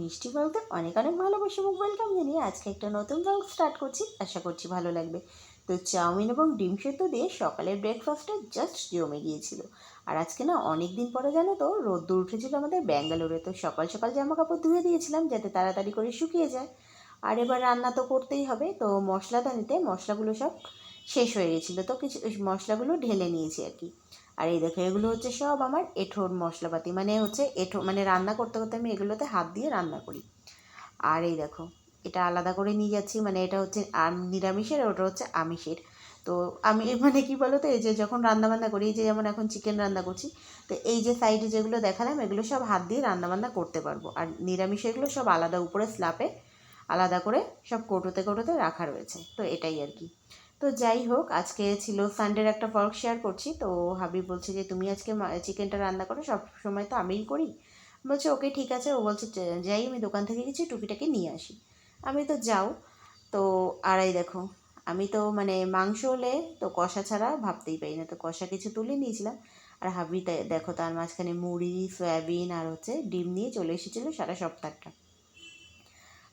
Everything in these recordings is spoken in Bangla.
মিষ্টি বলতে অনেক অনেক ভালোবাসা এবং ওয়েলকাম জানিয়ে আজকে একটা নতুন ব্লগ স্টার্ট করছি, আশা করছি ভালো লাগবে। তো চাউমিন এবং ডিম সেদ্ধ দিয়ে সকালের ব্রেকফাস্টটা জাস্ট জমে গিয়েছিল। আর আজকে না অনেক দিন পরে জানো তো, রোদ্দুর উঠেছিল আমাদের ব্যাঙ্গালোরে, তো সকাল সকাল জামা কাপড় ধুয়ে দিয়েছিলাম যাতে তাড়াতাড়ি করে শুকিয়ে যায়। আর এবার রান্না তো করতেই হবে, তো মশলাদানিতে মশলাগুলো সব শেষ হয়ে গেছিল তো কিছু মশলাগুলো ঢেলে নিয়েছি আর কি। আর এই দেখো এগুলো হচ্ছে সব আমার এঁঠোর মশলাপাতি। মানে হচ্ছে এঁঠো মানে রান্না করতে করতে আমি এগুলোতে হাত দিয়ে রান্না করি। আর এই দেখো, এটা আলাদা করে নিয়ে যাচ্ছি মানে এটা হচ্ছে নিরামিষের ওটা হচ্ছে আমিষের। তো আমি মানে কি বলো তো এই যে যখন রান্না বান্না করি, এই যে যেমন এখন চিকেন রান্না করছি, তো এই যে সাইডে যেগুলো দেখালাম, এগুলো সব হাত দিয়ে রান্না বান্না করতে পারব। আর নিরামিষেরগুলো সব আলাদা উপরে স্ল্যাপে আলাদা করে সব কৌটোতে কৌটোতে রাখা রয়েছে। তো এটাই আর কি। তো যাই হোক, আজকে ছিল সানডের একটা ব্লগ শেয়ার করছি। তো হাবিব বলছে যে, তুমি আজকে চিকেনটা রান্না করো, সব সময় তো আমিই করি। বলছে, ওকে, ঠিক আছে। ও বলছে যাই, আমি দোকান থেকে কিছু টুকিটাকি নিয়ে আসি। আমি তো যাও। তো আড়াই দেখো, আমি তো মানে মাংস হলে তো কষা ছাড়া ভাবতেই পারি না। তো কষা কিছু তুলে নিয়েছিলাম। আর হাবি দেখো, তার মাঝখানে মুড়ি, সয়াবিন আর হচ্ছে ডিম নিয়ে চলে এসেছিল সারা সপ্তাহটা।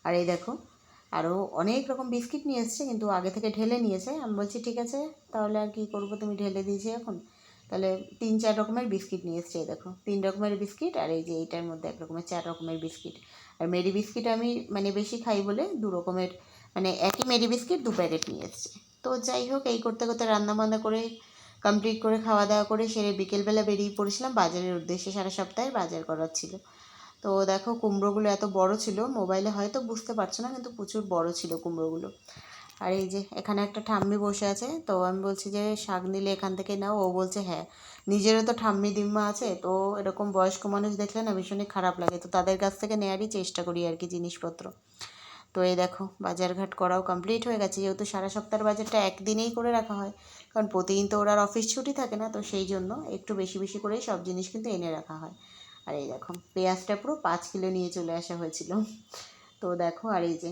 আর এই দেখো আরও অনেক রকম বিস্কিট নিয়ে এসছে, কিন্তু আগে থেকে ঢেলে নিয়েছে। আমি বলছি, ঠিক আছে, তাহলে আর কী করব? তুমি ঢেলে দিয়েছি এখন। তাহলে তিন, চার রকমের বিস্কিট নিয়ে এসছে দেখো। তিন রকমের বিস্কিট আর এই যে এইটার মধ্যে এক রকমের, চার রকমের বিস্কিট। আর মেরি বিস্কিট আমি মানে বেশি খাই বলে দু রকমের মানে একই মেরি বিস্কিট দু প্যাকেট নিয়ে এসছে। তো যাই হোক, এই করতে করতে রান্না বান্না করে কমপ্লিট করে খাওয়া দাওয়া করে সেরে বিকেলবেলা বেরিয়ে পড়েছিলাম বাজারের উদ্দেশ্যে, সারা সপ্তাহে বাজার করার ছিল। তো দেখো কুমড়োগুলো এত বড় ছিল, মোবাইলে হয়তো বুঝতে পারছ না, কিন্তু প্রচুর বড় ছিল কুমড়োগুলো। আর এই যে এখানে একটা ঠাম্মি বসে আছে, তো আমি বলছি যে, শাক নিলে এখান থেকে নাও। ও বলছে হ্যাঁ। নিজেরও তো ঠাম্মি দিম্মা আছে, তো এরকম বয়স্ক মানুষ দেখলে না ভীষণই খারাপ লাগে। তো তাদের কাছ থেকে নেওয়ারই চেষ্টা করি আর কি জিনিসপত্র। তো এই দেখো, বাজারঘাট করাও কমপ্লিট হয়ে গেছে। যেহেতু সারা সপ্তাহের বাজারটা একদিনেই করে রাখা হয়, কারণ প্রতিদিন তো ওর আর অফিস ছুটি থাকে না, তো সেই জন্য একটু বেশি বেশি করেই সব জিনিস কিন্তু এনে রাখা হয়। আর এই দেখো, পেঁয়াজটা পুরো পাঁচ কিলো নিয়ে চলে আসা হয়েছিল। তো দেখো, আর এই যে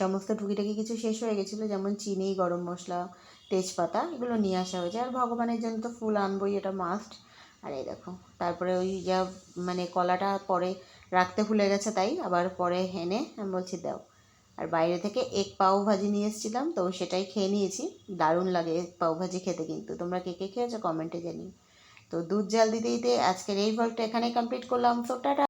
সমস্ত টুকিটাকি কিছু শেষ হয়ে গেছিল, যেমন চিনি, গরম মশলা, তেজপাতা, এগুলো নিয়ে আসা হয়েছে। আর ভগবানের জন্য তো ফুল আনবই, এটা মাস্ট আর এই দেখো, তারপরে ওই যা মানে কলাটা পরে রাখতে ভুলে গেছে তাই, আবার পরে হেনে আমি বলছি, দাও। আর বাইরে থেকে এক পাও ভাজি নিয়ে এসেছিলাম, তো সেটাই খেয়ে নিয়েছি। দারুণ লাগে পাও ভাজি খেতে কিন্তু। তোমরা কে কে খেয়েছো কমেন্টে জানিও। তো দুধ জাল দিতে দিতে আজকের এই ভ্লগটা এখানেই কমপ্লিট করলাম তো টাটা